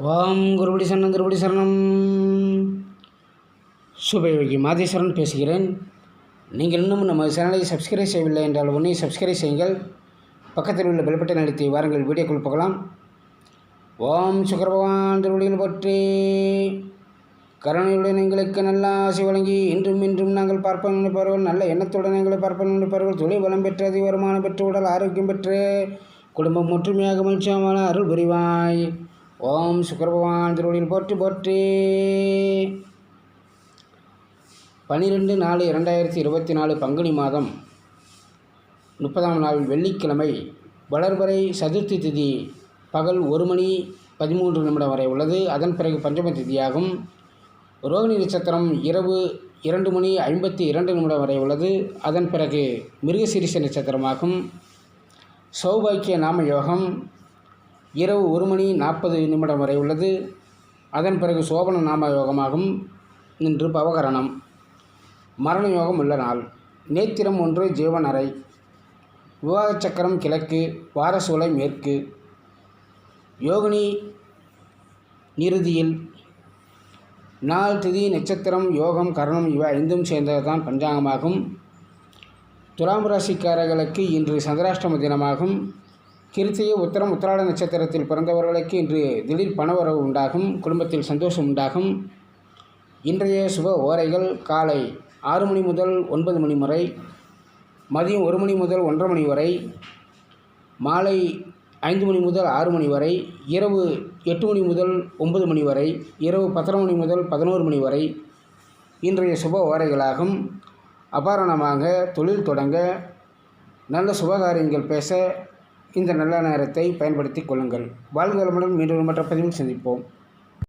ஓம் குருபடி சரணம் திருபடி சரணம். சுபயோகி மாதேஸ்வரன் பேசுகிறேன். நீங்கள் இன்னும் நம்ம சேனலை சப்ஸ்கிரைப் செய்யவில்லை என்றால் உடனே சப்ஸ்கிரைப் செய்யுங்கள். பக்கத்தில் உள்ள பெல்பட்டை அழுத்தி வாருங்கள் வீடியோக்குள் போகலாம். ஓம் சுக்கர பகவான் திருவடிகள் பற்றி. கருணையுடன் எங்களுக்கு நல்ல ஆசை வழங்கி இன்றும் இன்றும் நாங்கள் பார்ப்போம் நினைப்பார்கள் நல்ல எண்ணத்துடன் எங்களை பார்ப்போம் நினைப்பார்கள் தொழில் வளம் பெற்று அதிக வருமானம் பெற்று உடல் ஆரோக்கியம் பெற்று குடும்பம் ஒற்றுமையாக மகிழ்ச்சியமான அருள் புரிவாய். ஓம் சுக்கரபகவான் திருவடியில் போற்றி போற்றி. பன்னிரெண்டு நாலு இரண்டாயிரத்தி இருபத்தி நாலு பங்குனி மாதம் முப்பதாம் நாள் வெள்ளிக்கிழமை வளர்வரை சதுர்த்தி திதி பகல் ஒரு மணி பதிமூன்று நிமிடம் வரை உள்ளது. அதன் பிறகு பஞ்சம திதியாகும். ரோகிணி நட்சத்திரம் இரவு இரண்டு மணி ஐம்பத்தி இரண்டு நிமிடம் வரை உள்ளது. அதன் பிறகு மிருகசிரிச நட்சத்திரமாகும். சௌபாக்கிய நாம யோகம் இரவு ஒரு மணி நாற்பது நிமிடம் வரை உள்ளது. அதன் பிறகு சோபன நாம யோகமாகும் இன்று பவகரணம். மரண யோகம் உள்ள நாள். நேத்திரம் ஒன்று ஜீவன் அறை. விவாக சக்கரம் கிழக்கு வாரசூலை மேற்கு. யோகினி நிறுதியில். நாள் திதி நட்சத்திரம் யோகம் கரணம் இவை ஐந்தும் சேர்ந்தது தான் பஞ்சாங்கமாகும். துலாம் ராசிக்காரர்களுக்கு இன்று சந்திராஷ்டம தினமாகும். கிருத்திய உத்தரம் உத்திராட நட்சத்திரத்தில் பிறந்தவர்களுக்கு இன்று திடீர் பணவரவு உண்டாகும் குடும்பத்தில் சந்தோஷம் உண்டாகும். இன்றைய சுப ஓரைகள் காலை ஆறு மணி முதல் ஒன்பது மணி வரை மதியம் ஒரு மணி முதல் ஒன்றரை மணி வரை மாலை ஐந்து மணி முதல் ஆறு மணி வரை இரவு எட்டு மணி முதல் ஒன்பது மணி வரை இரவு பத்தரை மணி முதல் பதினோரு மணி வரை இன்றைய சுப ஓரைகளாகும். அபாரணமாக தொழில் தொடங்க நல்ல சுபகாரியங்கள் பேச இந்த நல்ல நேரத்தை பயன்படுத்தி கொள்ளுங்கள். வாழ்க வளமுடன் மீண்டும் மற்ற பதிவில் சந்திப்போம்.